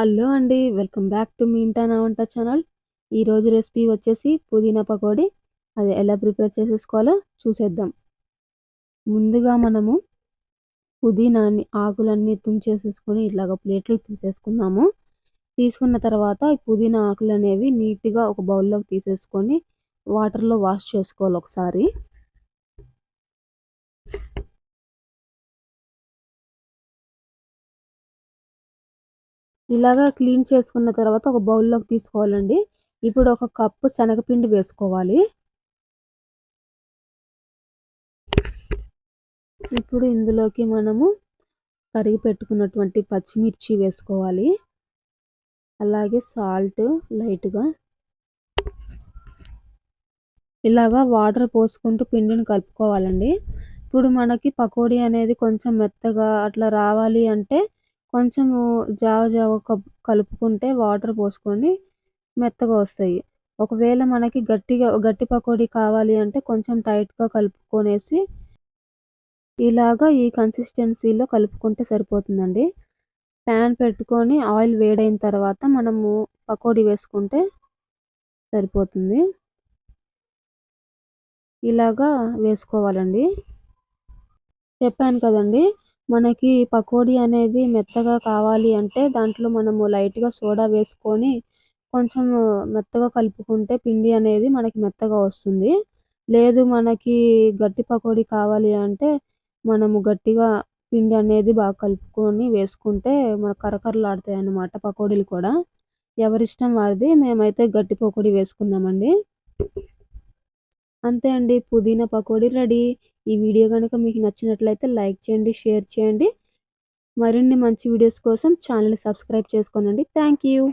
Hello అండి welcome back to me ఇంటా నా వంట ఛానల్. ఈరోజు రెసిపీ వచ్చేసి పుదీనా పకోడీ. అది ఎలా ప్రిపేర్ చేసేసుకోవాలో చూసేద్దాం. ముందుగా మనము పుదీనాని ఆకులన్నీ తుంచేసేసుకొని ఇట్లాగ ప్లేట్లు తీసేసుకుందాము. తీసుకున్న తర్వాత ఈ పుదీనా ఆకులు అనేవి నీట్గా ఒక బౌల్లోకి తీసేసుకొని వాటర్లో వాష్ చేసుకోవాలి ఒకసారి. ఇలాగా క్లీన్ చేసుకున్న తర్వాత ఒక బౌల్లోకి తీసుకోవాలండి. ఇప్పుడు ఒక కప్పు శనగపిండి వేసుకోవాలి. ఇప్పుడు ఇందులోకి మనము కరిగి పెట్టుకున్నటువంటి పచ్చిమిర్చి వేసుకోవాలి. అలాగే సాల్ట్ లైట్గా. ఇలాగా వాటర్ పోసుకుంటూ పిండిని కలుపుకోవాలండి. ఇప్పుడు మనకి పకోడీ అనేది కొంచెం మెత్తగా అట్లా రావాలి అంటే కొంచెము జావ జావ కలుపుకుంటే వాటర్ పోసుకొని మెత్తగా వస్తాయి. ఒకవేళ మనకి గట్టిగా గట్టి పకోడీ కావాలి అంటే కొంచెం టైట్గా కలుపుకొనేసి ఇలాగా ఈ కన్సిస్టెన్సీలో కలుపుకుంటే సరిపోతుందండి. ప్యాన్ పెట్టుకొని ఆయిల్ వేడైన తర్వాత మనము పకోడీ వేసుకుంటే సరిపోతుంది. ఇలాగా వేసుకోవాలండి. చెప్పాను కదండి మనకి పకోడీ అనేది మెత్తగా కావాలి అంటే దాంట్లో మనము లైట్గా సోడా వేసుకొని కొంచెం మెత్తగా కలుపుకుంటే పిండి అనేది మనకి మెత్తగా వస్తుంది. లేదు మనకి గట్టి పకోడీ కావాలి అంటే మనము గట్టిగా పిండి అనేది బాగా కలుపుకొని వేసుకుంటే మనకు కరకరలాడుతాయి అన్నమాట పకోడీలు కూడా. ఎవరిష్టం వారిది మేమైతే గట్టి పకోడీ వేసుకున్నామండి అంతే అండి పుదీనా పకోడీ రెడీ. ఈ వీడియో కనుక మీకు నచ్చినట్లయితే లైక్ చేయండి షేర్ చేయండి. మరిన్ని మంచి వీడియోస్ కోసం ఛానల్ని సబ్స్క్రైబ్ చేసుకోనండి. Thank you